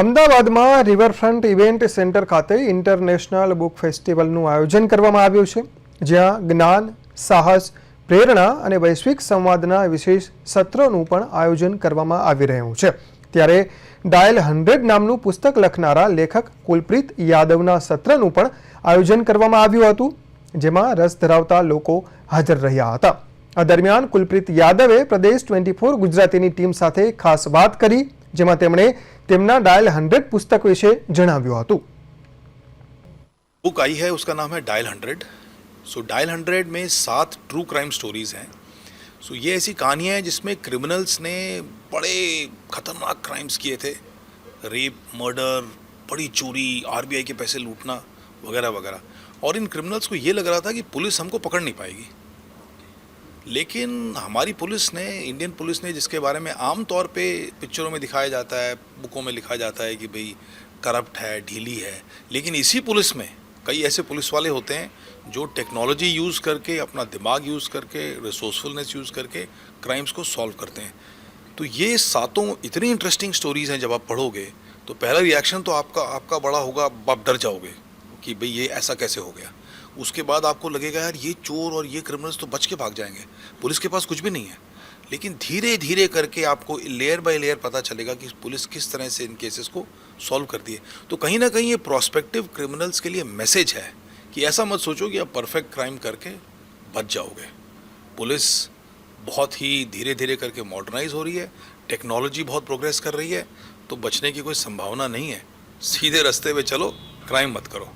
અમદાવાદમાં riverfront event centre ખાતે international book ફેસ્ટિવલનું આયોજન કરવામાં આવ્યું છે, જ્યાં જ્ઞાન, સાહસ, પ્રેરણા અને વૈશ્વિક સંવાદના વિશેષ સત્રોનું પણ આયોજન કરવામાં આવી રહ્યું છે. ત્યારે ડાયલ હંડ્રેડ નામનું પુસ્તક લખનારા લેખક કુલપ્રીત યાદવના સત્રનું પણ આયોજન કરવામાં આવ્યું હતું, જેમાં રસ ધરાવતા લોકો હાજર રહ્યા હતા. આ દરમિયાન કુલપ્રીત યાદવે પ્રદેશ ટ્વેન્ટી ફોર ગુજરાતીની ટીમ સાથે ખાસ વાત કરી જેમાં તેમણે તેમના ડાયલ હંડ્રેડ પુસ્તક વિશે જણાવ્યું હતું बुक आई है उसका नाम है dial hundred so dial hundred में सात ट्रू क्राइम स्टोरीज हैं सो ये ऐसी कहानियाँ हैं जिसमें क्रिमिनल्स ने बड़े खतरनाक क्राइम्स किए थे रेप मर्डर बड़ी चोरी आरबीआई के पैसे लूटना वगैरह वगैरह और इन क्रिमिनल्स को ये लग रहा था कि पुलिस हमको पकड़ नहीं पाएगी लेकिन हमारी पुलिस ने, इंडियन पुलिस ने जिसके बारे में आम तौर पे पिक्चरों में दिखाया जाता है, बुकों में लिखा जाता है कि भाई करप्ट है, ढीली है, लेकिन इसी पुलिस में कई ऐसे पुलिस वाले होते हैं जो टेक्नोलॉजी यूज़ करके, अपना दिमाग यूज़ करके, रिसोर्सफुलनेस यूज़ करके क्राइम्स को सॉल्व करते हैं। तो ये सातों इतनी इंटरेस्टिंग स्टोरीज हैं जब आप पढ़ोगे तो पहला रिएक्शन तो आपका आपका बड़ा होगा, आप डर जाओगे कि भाई ये ऐसा कैसे हो गया। उसके बाद आपको लगेगा, यार, ये चोर और ये क्रिमिनल्स तो बच के भाग जाएँगे। पुलिस के पास कुछ भी नहीं है। लेकिन धीरे धीरे करके आपको लेयर बाय लेयर पता चलेगा कि पुलिस किस तरह से इन केसेस को सॉल्व करती है। तो कहीं ना कहीं ये प्रोस्पेक्टिव क्रिमिनल्स के लिए मैसेज है कि ऐसा मत सोचो कि आप परफेक्ट क्राइम करके बच जाओगे। पुलिस बहुत ही धीरे धीरे करके मॉडर्नाइज हो रही है टेक्नोलॉजी बहुत प्रोग्रेस कर रही है तो बचने की कोई संभावना नहीं है। सीधे रास्ते पे चलो क्राइम मत करो।